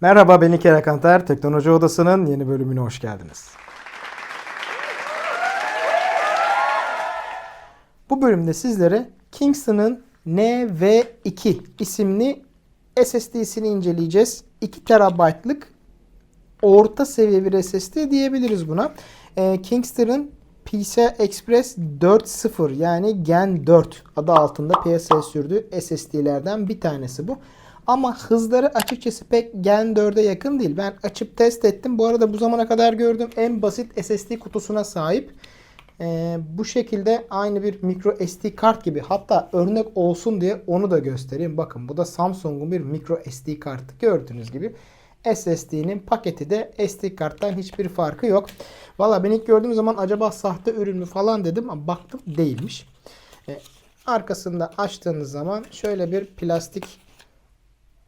Merhaba ben İlker Akantar. Teknoloji Odası'nın yeni bölümüne hoş geldiniz. Bu bölümde sizlere Kingston'ın NV2 isimli SSD'sini inceleyeceğiz. 2 TB'lık orta seviye bir SSD diyebiliriz buna. Ee, Kingston'ın PCI Express 4.0 yani Gen 4 adı altında piyasaya sürdüğü SSD'lerden bir tanesi bu. Ama hızları açıkçası pek Gen 4'e yakın değil. Ben açıp test ettim. Bu arada bu zamana kadar gördüğüm en basit SSD kutusuna sahip. Ee, bu şekilde aynı bir micro SD kart gibi. Hatta örnek olsun diye onu da göstereyim. Bakın bu da Samsung'un bir micro SD kartı. Gördüğünüz gibi SSD'nin paketi de SD karttan hiçbir farkı yok. Valla ben ilk gördüğüm zaman acaba sahte ürün mü falan dedim ama baktım değilmiş. Ee, arkasında açtığınız zaman şöyle bir plastik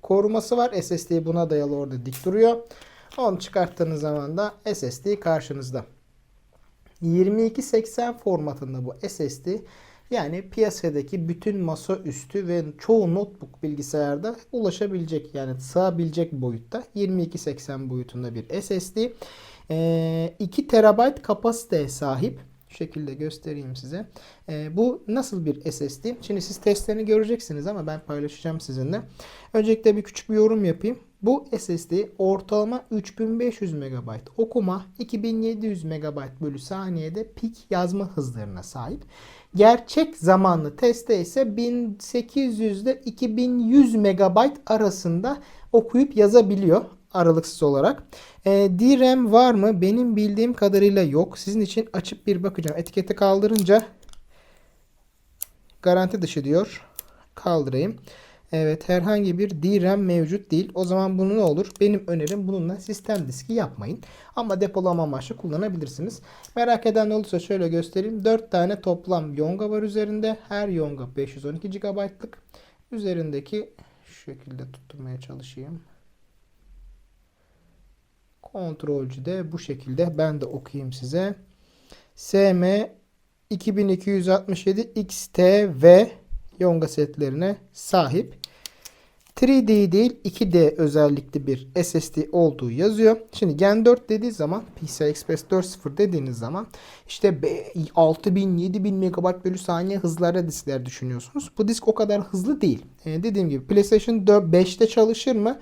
koruması var. SSD buna dayalı orada dik duruyor. Onu çıkarttığınız zaman da SSD karşınızda. 2280 formatında bu SSD yani piyasadaki bütün masaüstü ve çoğu notebook bilgisayarda ulaşabilecek yani sığabilecek boyutta 2280 boyutunda bir SSD. Ee, 2 TB kapasiteye sahip. Şu şekilde göstereyim size. Ee, bu nasıl bir SSD? Şimdi siz testlerini göreceksiniz ama ben paylaşacağım sizinle. Öncelikle bir küçük bir yorum yapayım. Bu SSD ortalama 3500 MB okuma, 2700 MB bölü saniyede pik yazma hızlarına sahip. Gerçek zamanlı testte ise 1800 ile 2100 MB arasında okuyup yazabiliyor aralıksız olarak. E, DRAM var mı? Benim bildiğim kadarıyla yok. Sizin için açıp bir bakacağım. Etiketi kaldırınca garanti dışı diyor. Kaldırayım. Evet herhangi bir DRAM mevcut değil. O zaman bunu ne olur? Benim önerim bununla sistem diski yapmayın. Ama depolama amaçlı kullanabilirsiniz. Merak eden olursa şöyle göstereyim. 4 tane toplam yonga var üzerinde. Her yonga 512 GB'lık. Üzerindeki şu şekilde tutturmaya çalışayım. Kontrolcü de bu şekilde. Ben de okuyayım size. SM 2267 XTV yonga setlerine sahip. 3D değil 2D özellikli bir SSD olduğu yazıyor. Şimdi Gen 4 dediği zaman PCI Express 4.0 dediğiniz zaman işte 6000 7000 MB bölü saniye hızlara diskler düşünüyorsunuz. Bu disk o kadar hızlı değil. Ee, dediğim gibi PlayStation 5'te çalışır mı?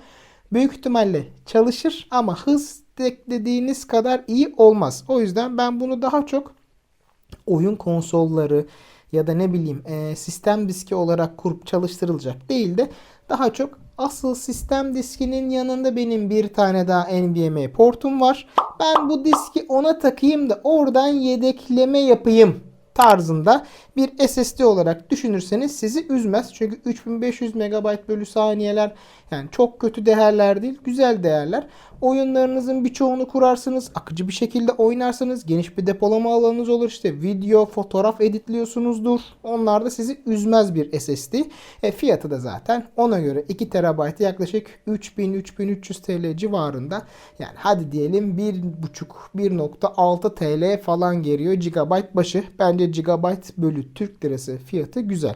Büyük ihtimalle çalışır ama hız beklediğiniz kadar iyi olmaz. O yüzden ben bunu daha çok oyun konsolları ya da ne bileyim e, sistem diski olarak kurup çalıştırılacak değil de daha çok asıl sistem diskinin yanında benim bir tane daha NVMe portum var. Ben bu diski ona takayım da oradan yedekleme yapayım tarzında bir SSD olarak düşünürseniz sizi üzmez. Çünkü 3500 MB bölü saniyeler yani çok kötü değerler değil, güzel değerler. Oyunlarınızın birçoğunu kurarsınız, akıcı bir şekilde oynarsınız, geniş bir depolama alanınız olur. İşte video, fotoğraf editliyorsunuzdur. Onlar da sizi üzmez bir SSD. E, fiyatı da zaten ona göre 2 TB yaklaşık 3000-3300 TL civarında. Yani hadi diyelim 1.5-1.6 TL falan geliyor GB başı. Bence GB bölü Türk lirası fiyatı güzel.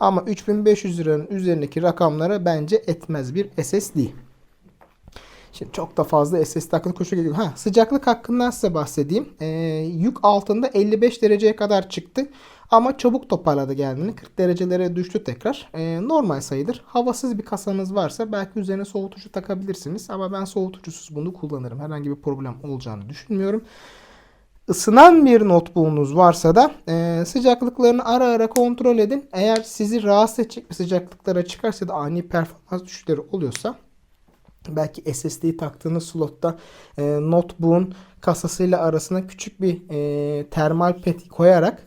Ama 3500 liranın üzerindeki rakamlara bence etmez bir SSD. Şimdi çok da fazla SSD hakkında koşu geliyor. Ha, sıcaklık hakkından size bahsedeyim. Ee, yük altında 55 dereceye kadar çıktı. Ama çabuk toparladı geldiğini. 40 derecelere düştü tekrar. Ee, normal sayıdır. Havasız bir kasanız varsa belki üzerine soğutucu takabilirsiniz. Ama ben soğutucusuz bunu kullanırım. Herhangi bir problem olacağını düşünmüyorum. Isınan bir notebook'unuz varsa da e, sıcaklıklarını ara ara kontrol edin. Eğer sizi rahatsız edecek bir sıcaklıklara çıkarsa da ani performans düşüşleri oluyorsa belki SSD'yi taktığınız slotta e, notebook'un kasasıyla arasına küçük bir e, termal pet koyarak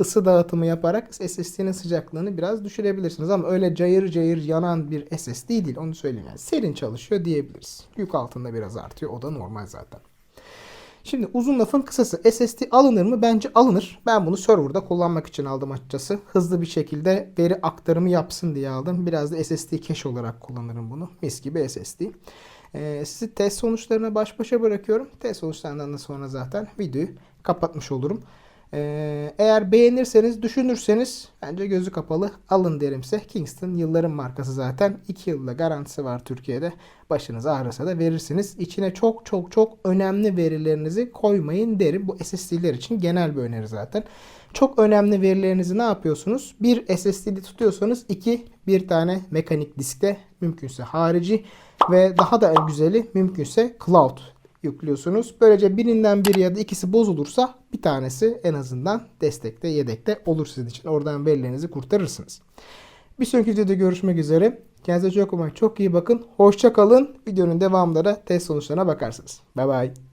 ısı dağıtımı yaparak SSD'nin sıcaklığını biraz düşürebilirsiniz. Ama öyle cayır cayır yanan bir SSD değil onu söyleyeyim. Yani serin çalışıyor diyebiliriz. Yük altında biraz artıyor. O da normal zaten. Şimdi uzun lafın kısası SSD alınır mı? Bence alınır. Ben bunu serverda kullanmak için aldım açıkçası. Hızlı bir şekilde veri aktarımı yapsın diye aldım. Biraz da SSD cache olarak kullanırım bunu. Mis gibi SSD. Ee, sizi test sonuçlarına baş başa bırakıyorum. Test sonuçlarından da sonra zaten videoyu kapatmış olurum. Ee, eğer beğenirseniz, düşünürseniz bence gözü kapalı alın derimse. Kingston yılların markası zaten. 2 yılda garantisi var Türkiye'de. Başınız ağrısa da verirsiniz. İçine çok çok çok önemli verilerinizi koymayın derim. Bu SSD'ler için genel bir öneri zaten. Çok önemli verilerinizi ne yapıyorsunuz? Bir SSD tutuyorsanız iki bir tane mekanik diskte mümkünse harici ve daha da güzeli mümkünse cloud yüklüyorsunuz. Böylece birinden biri ya da ikisi bozulursa bir tanesi en azından destekte, yedekte olur sizin için. Oradan verilerinizi kurtarırsınız. Bir sonraki videoda görüşmek üzere. Kendinize çok çok iyi bakın. Hoşça kalın. Videonun devamında da test sonuçlarına bakarsınız. Bay bay.